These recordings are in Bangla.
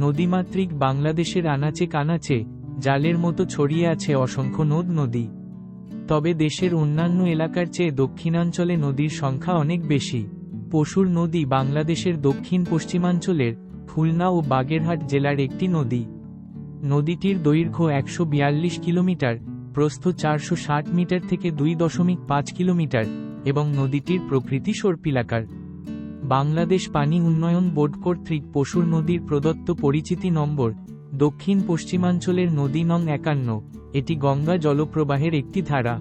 নদীমাতৃক বাংলাদেশের আনাচে কানাচে, জালের মতো ছড়িয়ে আছে অসংখ্য নদ নদী। তবে দেশের অন্যান্য এলাকার চেয়ে দক্ষিণাঞ্চলে নদীর সংখ্যা অনেক বেশি। পশুর নদী বাংলাদেশের দক্ষিণ পশ্চিমাঞ্চলের খুলনা ও বাগেরহাট জেলার একটি নদী। নদীটির দৈর্ঘ্য একশো বিয়াল্লিশ কিলোমিটার, প্রস্থ চারশো ষাট মিটার থেকে দুই দশমিক পাঁচ কিলোমিটার, এবং নদীটির প্রকৃতি সর্পিলাকার। বাংলাদেশ পানি উন্নয়ন বোর্ড কর্তৃক পশুর নদীর প্রদত্ত পরিচিতি নম্বর, দক্ষিণ পশ্চিমাঞ্চলের নদী নং একান্ন, এটি গঙ্গা জলপ্রবাহের একটি ধারা।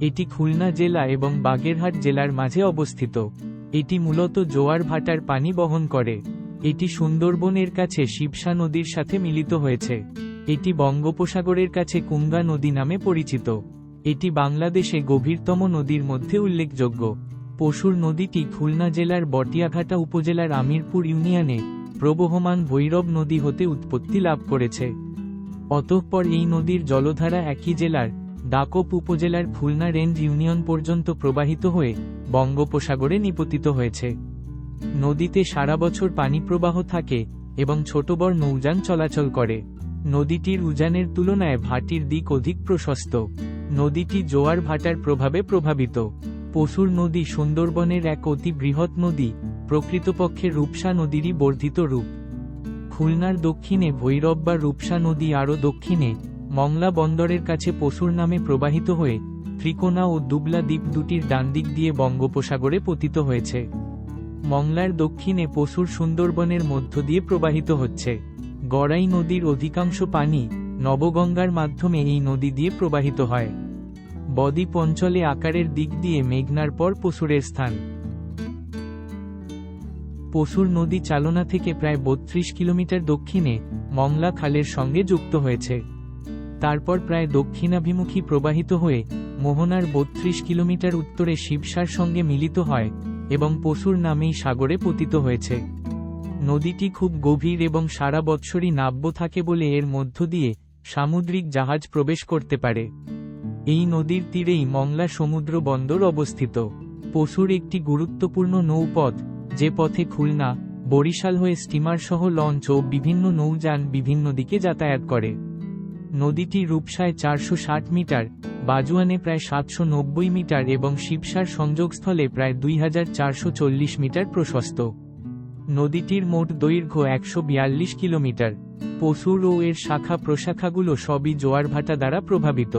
এটি খুলনা জেলা এবং বাগেরহাট জেলার মাঝে অবস্থিত। এটি মূলত জোয়ার ভাটার পানি বহন করে। এটি সুন্দরবনের কাছে শিবসা নদীর সাথে মিলিত হয়েছে। এটি বঙ্গোপসাগরের কাছে কুঙ্গা নদী নামে পরিচিত। এটি বাংলাদেশে গভীরতম নদীর মধ্যে উল্লেখযোগ্য। পশুর নদীটি খুলনা জেলার বটিয়াঘাটা উপজেলার আমিরপুর ইউনিয়নে প্রবহমান ভৈরব নদী হতে উৎপত্তি লাভ করেছে। অতঃপর এই নদীর জলধারা একই জেলার ডাকপ উপজেলার খুলনা রেঞ্জ ইউনিয়ন পর্যন্ত প্রবাহিত হয়ে বঙ্গোপসাগরে নিপতিত হয়েছে। নদীতে সারা বছর পানি প্রবাহ থাকে এবং ছোট বড় নৌযান চলাচল করে। নদীটির উজানের তুলনায় ভাটির দিক অধিক প্রশস্ত। নদীটি জোয়ার ভাটার প্রভাবে প্রভাবিত। পশুর নদী সুন্দরবনের এক অতি বৃহৎ নদী, প্রকৃতপক্ষে রূপসা নদীরই বর্ধিত রূপ। খুলনার দক্ষিণে ভৈরব বা রূপসা নদী আরও দক্ষিণে, মংলা বন্দরের কাছে পশুর নামে প্রবাহিত হয়ে, ত্রিকোণা ও দুবলা দ্বীপ দুটির ডানদিক দিয়ে বঙ্গোপসাগরে পতিত হয়েছে। মংলার দক্ষিণে পশুর সুন্দরবনের মধ্য দিয়ে প্রবাহিত হচ্ছে। গড়াই নদীর অধিকাংশ পানি নবগঙ্গার মাধ্যমে এই নদী দিয়ে প্রবাহিত হয়। বদ্বীপ অঞ্চলে আকারের দিক দিয়ে মেঘনার পর পশুরের স্থান। পশুর নদী চালনা থেকে প্রায় বত্রিশ কিলোমিটার দক্ষিণে মংলা খালের সঙ্গে যুক্ত হয়েছে। তারপর প্রায় দক্ষিণাভিমুখী প্রবাহিত হয়ে মোহনার বত্রিশ কিলোমিটার উত্তরে শিবসার সঙ্গে মিলিত হয় এবং পশুর নামেই সাগরে পতিত হয়েছে। নদীটি খুব গভীর এবং সারা বৎসরই নাব্য থাকে বলে এর মধ্য দিয়ে সামুদ্রিক জাহাজ প্রবেশ করতে পারে। এই নদীর তীরেই মংলা সমুদ্র বন্দর অবস্থিত। পশুর একটি গুরুত্বপূর্ণ নৌপথ, যে পথে খুলনা, বরিশাল হয়ে স্টিমার সহ লঞ্চ ও বিভিন্ন নৌযান বিভিন্ন দিকে যাতায়াত করে। নদীটি রূপসায় চারশো ষাট মিটার বাজুয়ানে প্রায় সাতশো নব্বই মিটার এবং শিবসার সংযোগস্থলে প্রায় দুই হাজার চারশো চল্লিশ মিটার প্রশস্ত। নদীটির মোট দৈর্ঘ্য একশো বিয়াল্লিশ কিলোমিটার। পশুর ও এর শাখা প্রশাখাগুলো সবই জোয়ারভাটা দ্বারা প্রভাবিত।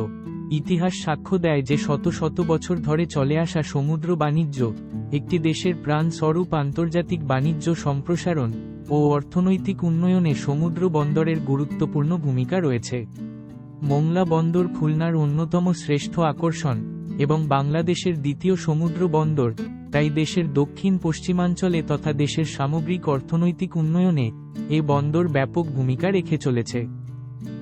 ইতিহাস সাক্ষ্য দেয় যে শত শত বছর ধরে চলে আসা সমুদ্র বাণিজ্য, একটি দেশের প্রাণ স্বরূপ আন্তর্জাতিক বাণিজ্য সম্প্রসারণ ও অর্থনৈতিক উন্নয়নে সমুদ্র বন্দরের গুরুত্বপূর্ণ ভূমিকা রয়েছে। মোংলা বন্দর খুলনার অন্যতম শ্রেষ্ঠ আকর্ষণ এবং বাংলাদেশের দ্বিতীয় সমুদ্র বন্দর, তাই দেশের দক্ষিণ পশ্চিমাঞ্চলে তথা দেশের সামগ্রিক অর্থনৈতিক উন্নয়নে এ বন্দর ব্যাপক ভূমিকা রেখে চলেছে।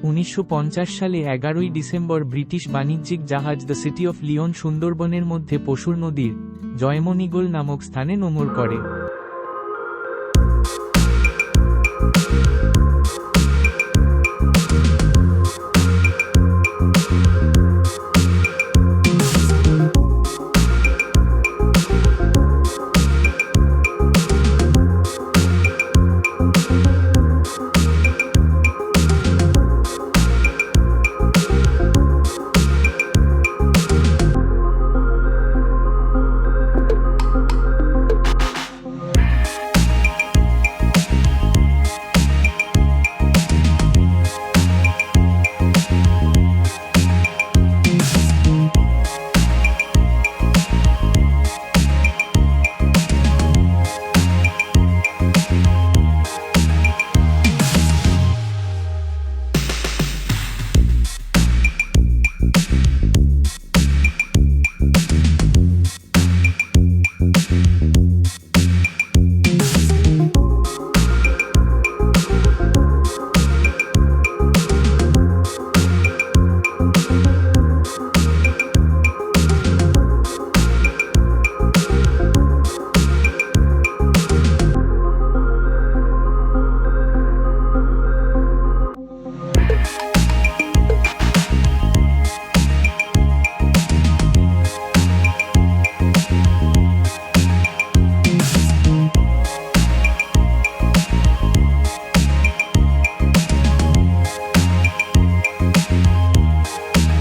উনিশশো পঞ্চাশ সালে এগারোই ডিসেম্বর ব্রিটিশ বাণিজ্যিক জাহাজ দ্য সিটি অফ লিওন সুন্দরবনের মধ্যে পশুর নদীর জয়মনিগোল নামক স্থানে নোঙর করে।